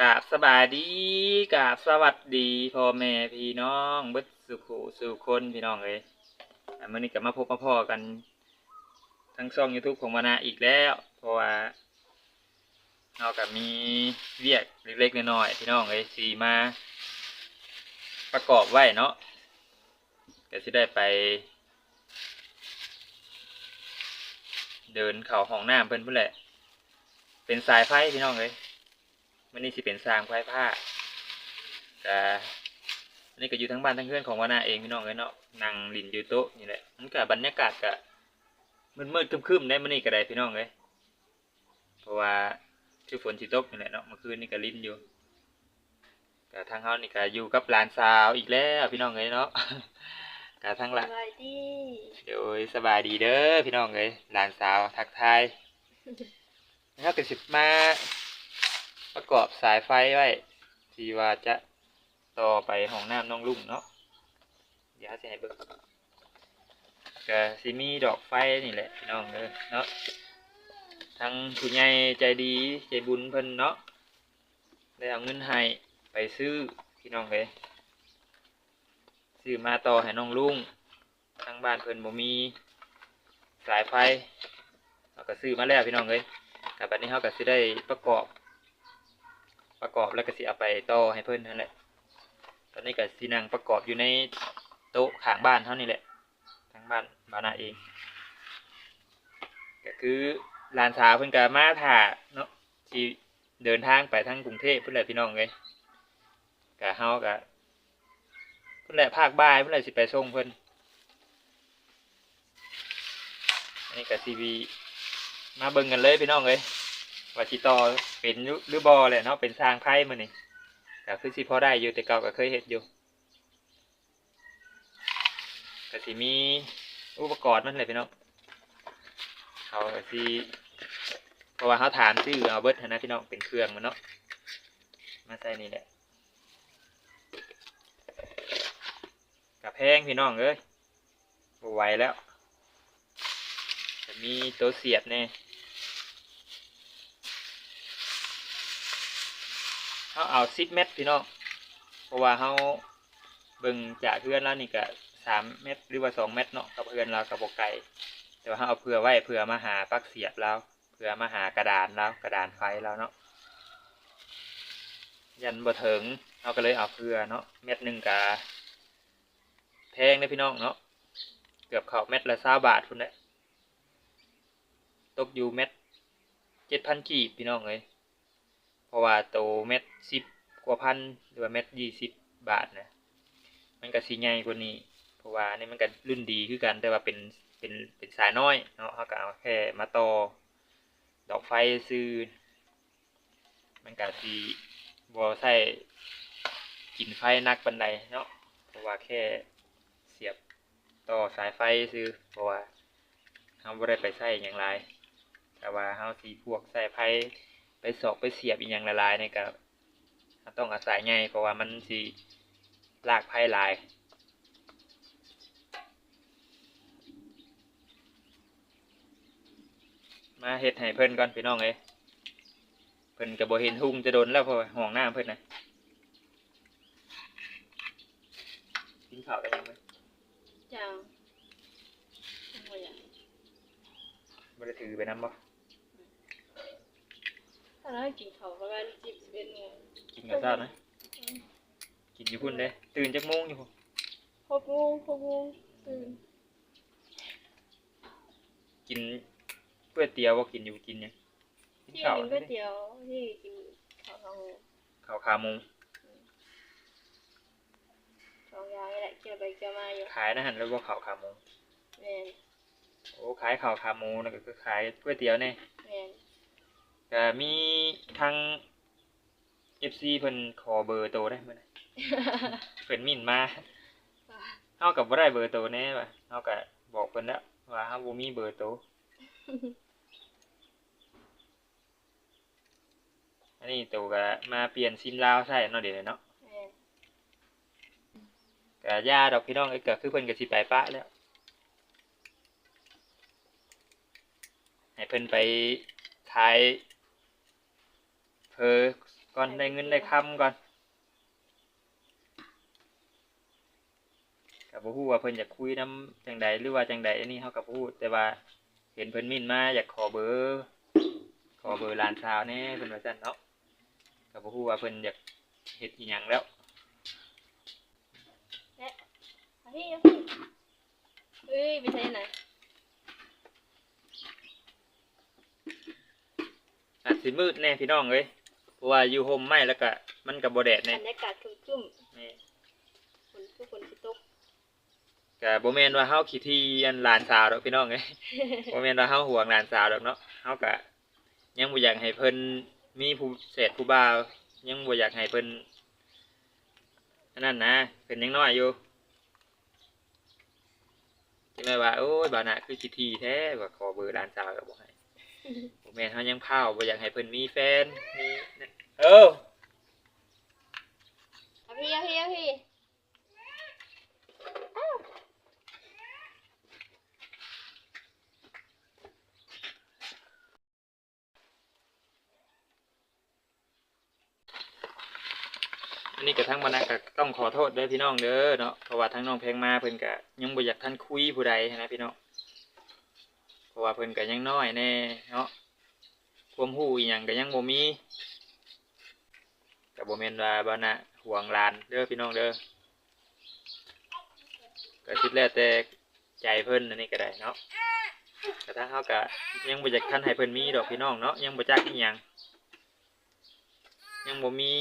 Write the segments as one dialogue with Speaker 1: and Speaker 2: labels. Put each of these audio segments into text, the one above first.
Speaker 1: กาบสบายดีกาบสวัสดีพ่อแม่พี่น้องเบิดสุขสุคนพี่น้องเอ้ยอะมื่อนี้ก็มาพบมาพ่อกัน ทั้งช่อง YouTube ของมานาอีกแล้ว เพราะว่าเรากับมีเวียกเล็กๆน้อยๆพี่น้องเอ้ยสีมา ประกอบไว้เนาะก็จะได้ไป เดินเข่าห้องน้ำเพิ่นเพื่อแหละ เป็นสายไฟพี่น้องเลย มันนี่สิเป็นสร้างไฟผ้าแต่อันนี้ก็อยู่ทั้งบ้านทั้งเพื่อนของวานาเองพี่น้องเลยเนาะนั่งลินอยู่โต๊ะนี่แหละมันก็บรรยากาศก็มืดๆครึมๆได้มันนี่ก็ได้พี่น้องเลยเพราะว่าชื่อฝนสิตกนี่แหละเนาะเมื่อคืนนี่ก็ลิ้นอยู่ก็ทางเฮานี่ก็อยู่กับหลานสาวอีกแล้วพี่น้องเลยเนาะก็ทั้งห
Speaker 2: ส
Speaker 1: ละ
Speaker 2: บายดี
Speaker 1: โดยสบายดีเด้อพี่น้องเลยหลานสาวทักทายนะครับก็สิมา ประกอบสายไฟไว้ที่ว่าจะต่อไปห้องน้ำน้องลุงเนาะเดี๋ยวจะให้เบิ่งก็สิมีดอกไฟนี่แหละพี่น้องเลยเนาะทั้งผู้ใหญ่ใจดีใจบุญเพิ่นเนาะได้เอาเงินให้ไปซื้อพี่น้องเลยซื้อมาต่อให้น้องลุงทางบ้านเพิ่นบ่มีสายไฟเราก็ซื้อมาแล้วพี่น้องเอ้ยกับบัดนี้เขาก็สิได้ประกอบ ประกอบแล้วก็สิเอาไปต่อให้เพิ่นนั่นแหละ ตอนนี้ก็สินั่งประกอบอยู่ในโต๊ะข้างบ้านเท่านี้แหละทางบ้านบานาเอง ก็คือหลานสาวเพิ่นก็มาถ่าเนาะที่เดินทางไปทางกรุงเทพเพิ่นแหละพี่น้องเอ้ยก็เฮาก็เพิ่นแหละภาคบ่ายเพิ่นแหละสิไปส่งเพิ่นอันนี้กับทีวีมาเบิ่งกันเลยพี่น้องเลย ว่าสิต่อเป็นหรือหรือบอแหละเนาะเป็นสร้างไพ่มานี่ก็คือสิพอได้อยู่แต่เก่าก็เคยเห็นอยู่ก็สิมีอุปกรณ์มันเลยพี่น้องเขาสิเพราะว่าเขาถามชื่อเอาเบิร์ดนะพี่น้องเป็นเครื่องมันเนาะมาใส่นี่แหละกับแพงพี่น้องเอ้ยไหวแล้วจะมีตัวเสียบเนี่ย เขาเอาสิบเมตรพี่น้องเพราะว่าเขาเบิ่งจากเพื่อนแล้วนี่ก็สามเมตรหรือว่าสองเมตรเนาะกับเพื่อนเรากับบกไก่แต่ว่าเขาเอาเผื่อไว้เผื่อมาหาปักเสียบแล้วเผื่อมาหากระดานแล้วกระดานไฟแล้วเนาะยันบ่ถึงเราก็เลยเอาเผื่อเนาะเม็ดหนึ่งกะแพงเลยพี่น้องเนาะเกือบเข้าเม็ดละสาบาทพุ่นแหละตกอยู่เม็ดเจ็ดพันกีบพี่น้องเลย ราะว่าโตเม็ดสิบกว่าพันหรือว่าเม็ดยี่สิบบาทนะมันก็สีใหญ่กว่านี้ เพราะว่านี่มันก็รุ่นดีคือกันแต่ว่าเป็นเป็นเป็นสายน้อยเนาะเขาก็เอาแค่มาต่อดอกไฟซื้อมันก็สีบอใส่กินไฟนักบันไดเนาะเพราะว่าแค่เสียบต่อสายไฟซื้อเพราะว่าเขาบ่ได้ไปใส่อย่างไรแต่ว่าเขาสีพวกใส่ไพ ไปสอกไปเสียบอีกอย่างละลายเนี่ยก็เราต้องอาศัยไงเพราะว่ามันสีลากไพ่ลายมาเฮ็ดให้เพิ่นก่อนพี่น้องเอ้ยเพิ่นก็บ่เห็นหุ่งจะโดนแล้วเพราะว่าห้องน้ำเพิ่นนะกินข้าวได้ยังไหม
Speaker 2: จังโอ้ยอะ
Speaker 1: บ่ได้ถือไปนำบ่
Speaker 2: ถ้าเรากินข้าวประมาณสิบสิบเอ็ดโมง
Speaker 1: กินกับข้าวนะ กินอยู่พุ่นเด้ตื่นจักโมงอยู่พุ่น
Speaker 2: หกโมงหกโมงตื่น
Speaker 1: กินเพื่อเตี๋ยวว่ากินอยู่กินเนี่ยกิน
Speaker 2: ที่
Speaker 1: ข้าว
Speaker 2: กินก๋วยเตี๋ยวที่กินข้าวทอง
Speaker 1: ข้าวขาหมู
Speaker 2: สองอย่างนี่แหละเกี่ยวไปเกี่ยวมาอยู่
Speaker 1: ขายนะฮะแล้วก็ข้าวขาหมู
Speaker 2: แม่น
Speaker 1: โอ้ขายข้าวขาหมูนะก็คือขายก๋วยเตี๋ยวเนี่ย
Speaker 2: แม่น
Speaker 1: ก็มีทางเอฟซีเพิ่นขอเบอร์โตได้เมื่อไหร่เพิ่นมินมาเฮากับบ่ได้เบอร์โตแน่ว่ะเฮาก็บอกเพิ่นแล้วว่าเฮาบ่มีเบอร์โตอันนี้โตก็มาเปลี่ยนซิมลาวใส่เนาะเดี๋ยวนี้เนาะ
Speaker 2: แม่น
Speaker 1: กะยาดอกพี่น้องเอ้ยก็คือเพิ่นก็สิไปปะแล้ว ให้เพิ่นไปขาย เพอก่อนได้เงินได้คำก่อนกับบ่ฮู้ว่าเพิ่นอยากคุยนํจังใดหรือว่าจังใดอันนี้เฮาก็บ่ฮู้แต่ว่าเห็นเพิ่นมิ่นมาอยากขอเบอร์ขอเบอร์หลานสาวแหน่เพิ่นว่าซั่นเนาะก็บ่ฮู้ว่าเพิ่นอยากเฮ็ดอีหยังแล้ว
Speaker 2: เอาพี่เอาพี่เอ้ยไปใช่ไหน
Speaker 1: อาจสิมืดแน่พี่น้องเอ้ยเพ ราะว่าอยู่ห่มไม้แล้วก็มันก็บ่แดด
Speaker 2: บ
Speaker 1: แน่
Speaker 2: รรยากาศครึ้ม
Speaker 1: นี่
Speaker 2: ๆฝนคือฝนสิตก
Speaker 1: ก็บ่แม่นว่าเฮาขี้ที่อันหลานสาวดอกพี่น้องเอ้ยบ่แม่นว่าเฮาห่วงหลานสาวดอกเนาะเฮาก็ยังบ่อยากให้เพิ่นมีผู้เศษผู้บ่าวยังบ่อยากให้เพิ่นอันนั้นนะเพิ่นยังน้อยอยู่ที่แม่ว่าโอ้ยบ่าวน่ะคือขี้ที่แท้ว่าขอเบอร์หลานสาวก็บ่ให้ บ่แม่นเฮายังพาวบ่อยากให้เพิ่นมีแฟนมีนั่นเออ
Speaker 2: เอาพี่เอาพี่เอาพี่
Speaker 1: อันนี้ก็ทั้งบรรณาก็ต้องขอโทษเด้อพี่น้องเด้อเนาะเพราะว่าทั้งน้องเพลงมาเพิ่นก็ยังบ่อยากท่านคุยผู้ใดนะพี่น้อง เพราะว่าเพิ่นก็ยังน้อยแน่เนาะความรู้อีหยังก็ยังบ่มีก็บ่แม่นว่าบ่นะห่วงหลานเด้อพี่น้องเด้อก็คิดแล้วแต่ใจเพิ่นอันนี้ก็ได้เนาะแต่ทางเฮาก็ยังบ่อยากท่านให้เพิ่นมีดอกพี่น้องเนาะยังบ่จักอีหยังยังบ่มี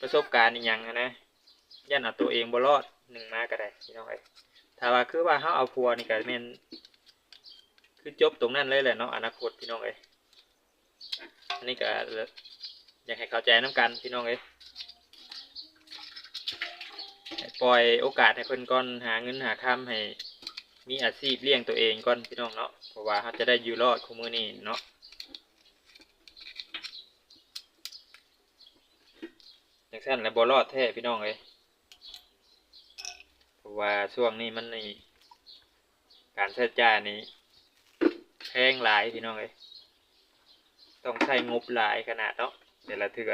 Speaker 1: ประสบการณ์อีหยังนะย่านเอาตัวเองบ่รอดหนึ่งมาก็ได้พี่น้องเอ้ยถ้าว่าคือว่าเฮาเอาผัวนี่ก็แม่น คือจบตรงนั้นเลยแหละเนาะอนาคตพี่น้องเอ้ยอันนี้ก็อยากให้เข้าใจน้กันพี่น้องเอ้ยปล่อยโอกาสให้เพิ่นก่อนหาเงินหาคำให้มีอาชีพเลี้ยงตัวเองก่อนพี่น้องเนาะเพราะว่าเขาจะได้อยู่รอดคุมื้อนี้เนาะจังซั่นแล้วบ่รอดแท้พี่น้องเอ้ยเพราะว่าช่วงนี้มันนี่การใช้จ่ายนี่แพ งหลายพี่น้องเอ้ยต้องใช้งบหลายขนาดเนาะแต่ละเทื่อ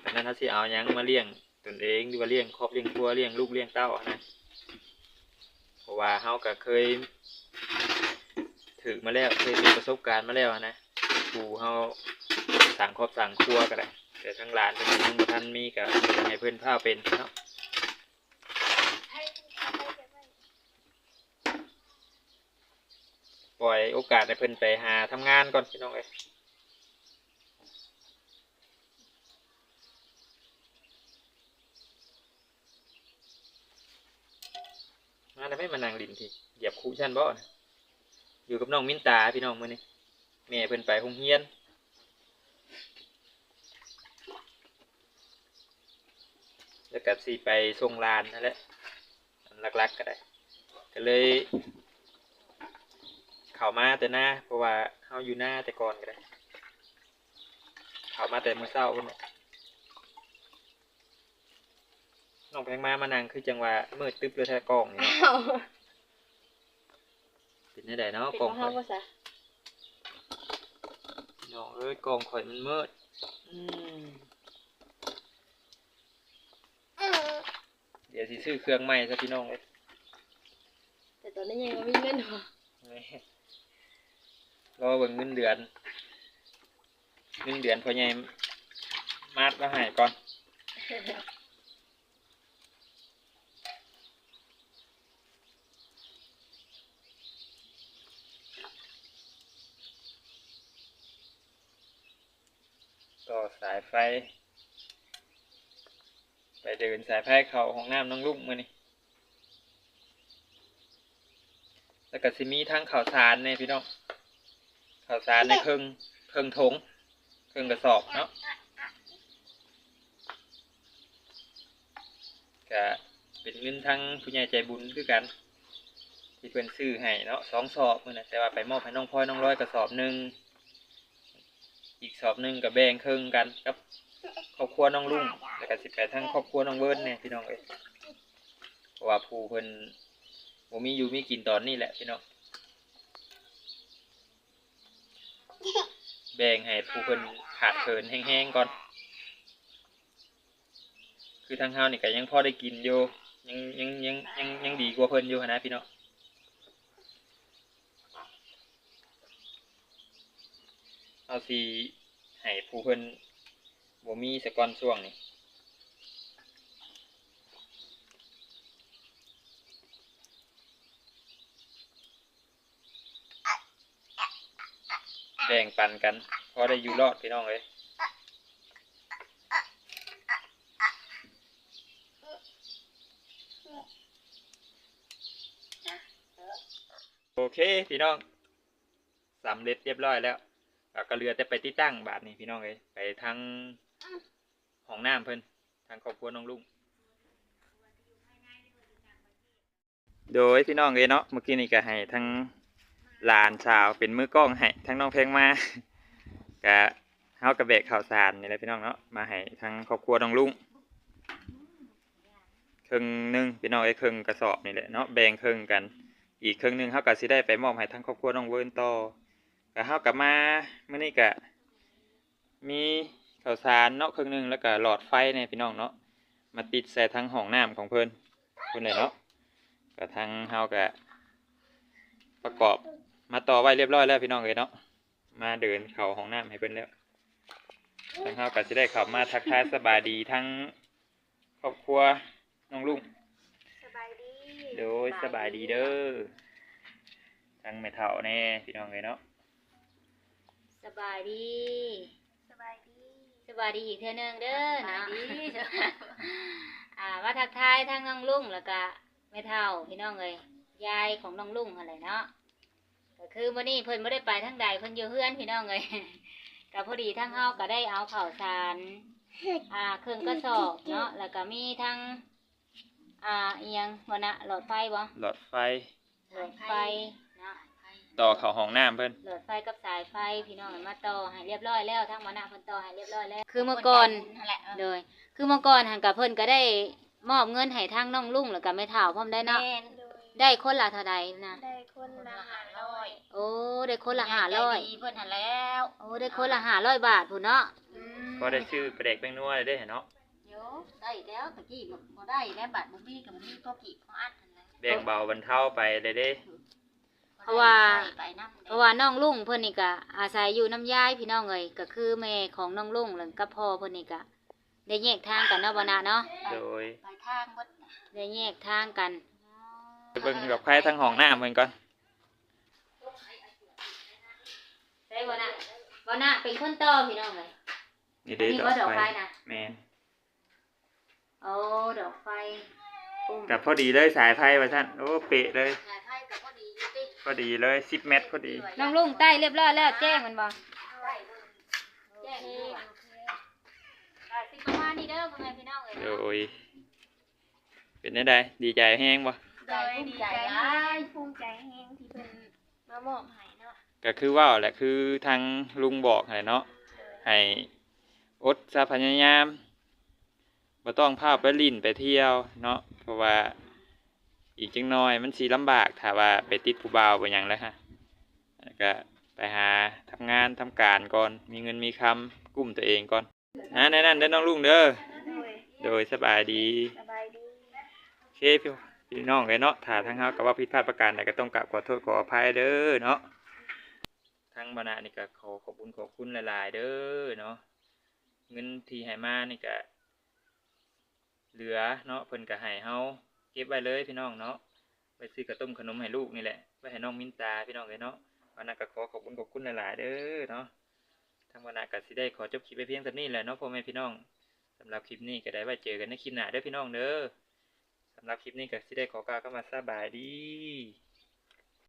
Speaker 1: แต่นั้นถ้าสิเอายังมาเลี้ยงตนเองหรือว่าเลี้ยงครอบเลี้ยงครัวเลี้ยงลูกเลี้ยงเต้านะเพราะว่าเฮาก็เคยถือมาแล้วเคยมีประสบการณ์มาแล้วนะครูเฮาสั่งครอบสั่งครัวก็ได้แต่ทั้งร้านเป็นยังบ่ทันมีก็อยากให้เพื่อนพาเป็นเนาะ ล่อยโอกาสให้เพิ่นไปหาทำงานก่อนพี่น้องเอ้ยมาแล้วไม่มานั่งลินทีเหยียบคูชันบ่นะอยู่กับน้องมินตาพี่น้องมื้อนี้แม่เพิ่นไปโรงเรียนแล้วก็สีไปส่งลานนั่นแหละอันหลักๆก็ได้ก็เลย เข้ามาแต่หน้าเพราะว่าเฮาอยู่หน้าแต่ก่อนก็ได้เข้ามาแต่มื้อเช้าพุ่นน่ะน้องแพงมามานั่งคือจังว่ามืดตึ๊บเลยแท้กล้องนี่เนาะ
Speaker 2: อ้าว
Speaker 1: เป็นจังไดเนาะ
Speaker 2: เป็น
Speaker 1: กล้
Speaker 2: ข
Speaker 1: อ
Speaker 2: องง
Speaker 1: ข่
Speaker 2: เฮา
Speaker 1: อย
Speaker 2: บ่ซะ
Speaker 1: น้องเอ้ยกล้องข่อยมันมืดอืมเดี๋ยวสิซื้อเครื่องใหม่ซะพี่น้องเอ้ย
Speaker 2: แต่ตอนนี้ยังบ่มีเงินหรอ
Speaker 1: นี่ รอเบิ่งเงินเดือน เงินเดือนพอใหญ่มาดมาให้ก่อนต่อสายไฟ ไปเดินสายไฟเขาห้องน้ำน้องลุกมือนี่แล้วก็สิมีทั้งข่าวสารเนี่ยพี่น้อง ข่าวสารในเครื่องเครื่องถงเครื่องกระสอบเนาะก็เป็นเงินทั้งผู้ใหญ่ใจบุญคือกัน ที่เพื่อนซื้อให้เนาะสองสอบมือนะแต่ว่าไปมอบให้น้องพลอยน้องร้อยกระสอบหนึ่งอีกสอบหนึ่งกับแบ่งครึ่งกันกับครอบครัวน้องลุงแล้วก็สิไปทั้งครอบครัวน้องเวิร์นเนี่ยพี่น้องเอ้ยเพราะว่าผู้เพิ่นบ่มีอยู่มีกินตอนนี้แหละพี่น้อง แบ่งให้ผู้เพิ่นขาดเพินแห้งๆก่อน คือทางเฮานี่ก็ยังพอได้กินอยู่ยังยังยังยังยังดีกว่าเพิ่นอยู่นะพี่น้องเอาสีให้ผู้เพิ่นบ่มีสะก้อนช่วงนี้ แบ่งปันกันพอได้อยู่รอดพี่น้องเอ้ยโอเคพี่น้องสำเร็จเรียบร้อยแล้วแล้วก็เหลือแต่ไปที่ตั้งบาทนี่พี่น้องเลยไปทางห้องน้ำเพิ่นทางครอบครัวน้องลุงโดยพี่น้องเลยเนาะเมื่อกี้นี่ก็ให้ทั้ง หลานสาวเป็นมือกล้องให้ทั้งน้องเพลงมาก็เฮากระเบกข่าวสารนี่แหละพี่น้องเนาะมาให้ทั้งครอบครัวน้องลุงครึ่งหนึงพี่น้องไอ้ครึ่งกระสอบนี่แหละเนาะแบ่งครึ่งกัน อีกครึ่งหนึ่งเขาก็สิได้ไปมอบให้ทั้งครอบครัวน้องเวิร์นต่อก็เฮากลับมาเมื่อนี้ก็มีข้าวสารเนาะครึ่งหนึ่งแล้วก็หลอดไฟเนี่ยพี่น้องเนาะมาติดใส่ทั้งห้องน้ำของเพิ่นเพิ่นเลยเนาะก็ทั้งเฮาก็ประกอบ มาต่อไว้เรียบร้อยแล้วพี่น้องเลยเนาะมาเดินเข้าห้องน้ำให้เพิ่นแล้วทั้งเฮาก็สิได้เข้ามาทักทายสบายดีทั้งครอบครัวน้องลุง
Speaker 2: สบายดี
Speaker 1: โดยสบายดีเด้อทั้งแม่เฒ่าแน่พี่น้องเลยเนาะ
Speaker 3: สบายดี
Speaker 2: สบายดี
Speaker 3: สบายดีอีกเทื่อนึงเด้อ
Speaker 2: สบาย
Speaker 3: เนาะ
Speaker 2: ดี
Speaker 3: อ่าว่าทักทายทั้งน้องลุงแล้วก็แม่เฒ่าพี่น้องเลยยายของน้องลุงอะไรเนาะ ก็คือมื้อนี้เพิ่นบ่ได้ไปทางใดเพิ่นอยู่เฮือนพี่น้องเลยก็พอดีทั้งเฮาก็ได้เอาข้าวสาร อ่าเครื่องกระสอบเนาะแล้วก็มีทั้งอ่าอีหยังวะนะหลอดไฟบ่
Speaker 1: หลอดไฟ
Speaker 3: หลอดไฟเนาะ
Speaker 1: ต่อเข้าห้องน้ำเพิ่น
Speaker 3: หลอดไฟกับสายไฟพี่น้องมาต่อให้เรียบร้อยแล้วทั้งมานะเพิ่นต่อให้เรียบร้อยแล้ว คือเมื่อก่อน
Speaker 2: นั่นแหละ
Speaker 3: โดยคือเมื่อก่อนหันกับเพิ่นก็ได้มอบเงินให้ทางน้องลุงแล้วก็แม่ถาวพร้อมได้เนาะ
Speaker 2: แม่นโดย
Speaker 3: ได้คนละเท่าใดนะ
Speaker 2: ได้คนละห้าร้ อย
Speaker 3: โอ้ได้คนละห้าร้อย
Speaker 2: ใจดีเพิ่นหันแล้ว
Speaker 3: โอ้ได้คนละห้าร้อยบาทพุ่นเนาะ
Speaker 2: อืม
Speaker 1: ก็ได้ชื่อประเด็กแป้งนัวเลยได้เห็นเนาะ
Speaker 3: โยได้แล้วตะกี้บ่ได้แล้วบาทบ่มีก็บ่มีพอกี่พออัดนั่นแหละ
Speaker 1: แบ่งเบาบรรเทาไปเลยเด้
Speaker 3: เพราะว่า
Speaker 2: ไปนำ
Speaker 3: เพราะว่าน้องลุงเพิ่นนี่ก็อาศัยอยู่น้ำยายพี่น้องเอ้ยก็คือแม่ของน้องลุงแล้วก็พ่อเพิ่นนี่ก็ได้แยกทางกันเนาะบ่นะเนาะ
Speaker 1: โดย
Speaker 2: ไปทางเบิด
Speaker 3: ได้แยกทางกัน
Speaker 1: ไปเบิ่งกับใครทั้งห้องน้ำเพิ่นก่อน
Speaker 3: ได้บ่น่ะบ่น่ะเป็นคนต่อพี่น้องเลย
Speaker 1: นี่เด้
Speaker 3: อันนี้
Speaker 1: ดอ
Speaker 3: ว่ากดอก
Speaker 1: ไฟ
Speaker 3: ไฟนะ
Speaker 1: แม่น
Speaker 3: โอ้ดอกไฟปุ่ม
Speaker 1: กับพอดีเลยสายไฟว่าซั่นโอ้เป๊ะเลย
Speaker 3: สายไฟกับพอดีอยู่ติ
Speaker 1: พอดีเลย10เมตรพอดี
Speaker 3: น้องลุงใต้เรียบร้อยแล้วแจ้งมันบ่แจ้งอยู่อะอ่าสิประมาณนี้เด้อพ่อแม่พี่น้องเอ้ย
Speaker 1: โด
Speaker 3: เนาะ
Speaker 1: ยเป็นได้ไดดีใจแฮงบ่
Speaker 2: โดยดีใจหลายภูมิใจแฮงที่เพิ่นมามอบให้เนาะ
Speaker 1: ก็คือว่าแหละคือทางลุงบอกให้เนาะให้อดซะพยายามบ่ต้องพาไปลิ่นไปเที่ยวเนาะเพราะว่าอีกจังน้อยมันสิลำบากถ้าว่าไปติดผู้บ่าวบ่หยังแล้วฮะแล้วก็ไปหาทำงานทำการก่อนมีเงินมีคำกุ้มตัวเองก่อนนะแนั่นๆเด้อน้องลุงเด้อ
Speaker 2: โดย
Speaker 1: โดยสบายดี
Speaker 2: สบายดี
Speaker 1: โอเคพี่พี่น้องเลยเนาะถ้าทางเฮาก็ว่าผิดพลาดประการใดก็ต้องกราบขอโทษขออภัยเด้อเนาะ ทางบรรณานี่ก็ขอขอบคุณขอบคุณหลายๆ เด้อเนาะเงินที่ให้มานี่ก็เหลือเนาะเพิ่นก็ให้เฮาเก็บไว้เลยพี่น้องเนาะไปซื้อกระต้มขนมให้ลูกนี่แหละไว้ให้น้องมินตาพี่น้องเลยเนาะบรรณาก็ขอขอบคุณขอบคุณหลายๆเด้อเนาะทางบรรณาก็สิได้ขอจบคลิปไปเพียงเท่านี้แหละเนาะพ่อแม่พี่น้องสำหรับคลิปนี้ก็ได้ไว้เจอกันในคลิปหน้าเด้อพี่น้องเด้อสำหรับคลิปนี้ก็สิได้ขอกล่าวเข้ามาสบายดี